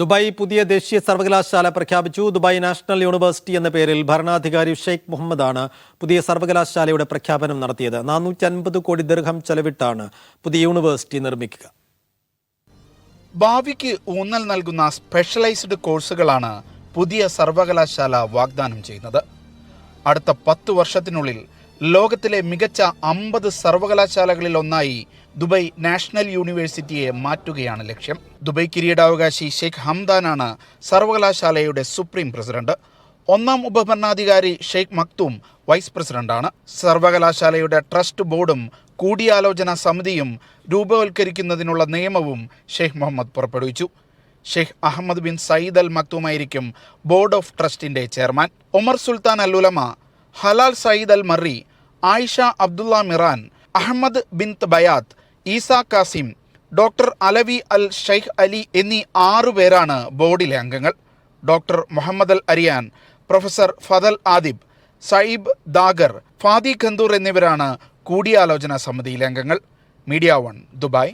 Dubai പുതിയ ദേശീയ സർവകലാശാല പ്രഖ്യാപിച്ചു. ദുബായ് നാഷണൽ യൂണിവേഴ്സിറ്റി എന്ന പേരിൽ ഭരണാധികാരി ഷെയ്ഖ് മുഹമ്മദാണ് പുതിയ സർവകലാശാലയുടെ പ്രഖ്യാപനം നടത്തിയത്. നാനൂറ്റി അൻപത് കോടി ദീർഘം ചെലവിട്ടാണ് പുതിയ യൂണിവേഴ്സിറ്റി നിർമ്മിക്കുക. ഭാവിക്ക് ഊന്നൽ നൽകുന്ന സ്പെഷ്യലൈസ്ഡ് കോഴ്സുകളാണ് പുതിയ സർവകലാശാല വാഗ്ദാനം ചെയ്യുന്നത്. അടുത്ത പത്ത് വർഷത്തിനുള്ളിൽ ലോകത്തിലെ മികച്ച അമ്പത് സർവകലാശാലകളിൽ ഒന്നായി ദുബൈ നാഷണൽ യൂണിവേഴ്സിറ്റിയെ മാറ്റുകയാണ് ലക്ഷ്യം. ദുബൈ കിരീടാവകാശി ഷെയ്ഖ് ഹംദാനാണ് സർവകലാശാലയുടെ സുപ്രീം പ്രസിഡന്റ്. ഒന്നാം ഉപഭരണാധികാരി ഷെയ്ഖ് മക്തൂം വൈസ് പ്രസിഡന്റാണ്. സർവകലാശാലയുടെ ട്രസ്റ്റ് ബോർഡും കൂടിയാലോചന സമിതിയും രൂപവൽക്കരിക്കുന്നതിനുള്ള നിയമവും ഷെയ്ഖ് മുഹമ്മദ് പുറപ്പെടുവിച്ചു. Sheikh Ahmed bin Saeed Al മക്തൂമായിരിക്കും board of ട്രസ്റ്റിന്റെ chairman. Omar Sultan Al Ulama Helal Saeed Al Marri Aisha Abdulla Miran Ahmed bin Bayat Essa Kazim doctor Alawi Al Sheikh Ali എന്നീ ആറുപേരാണ് ബോർഡിലെ അംഗങ്ങൾ doctor Mohammed Al Ariyan professor Fadl Adib Sayyib Dagher Fadi Khandour എന്നിവരാണ് കൂടിയാലോചന സമിതിയിലെ അംഗങ്ങൾ media one Dubai.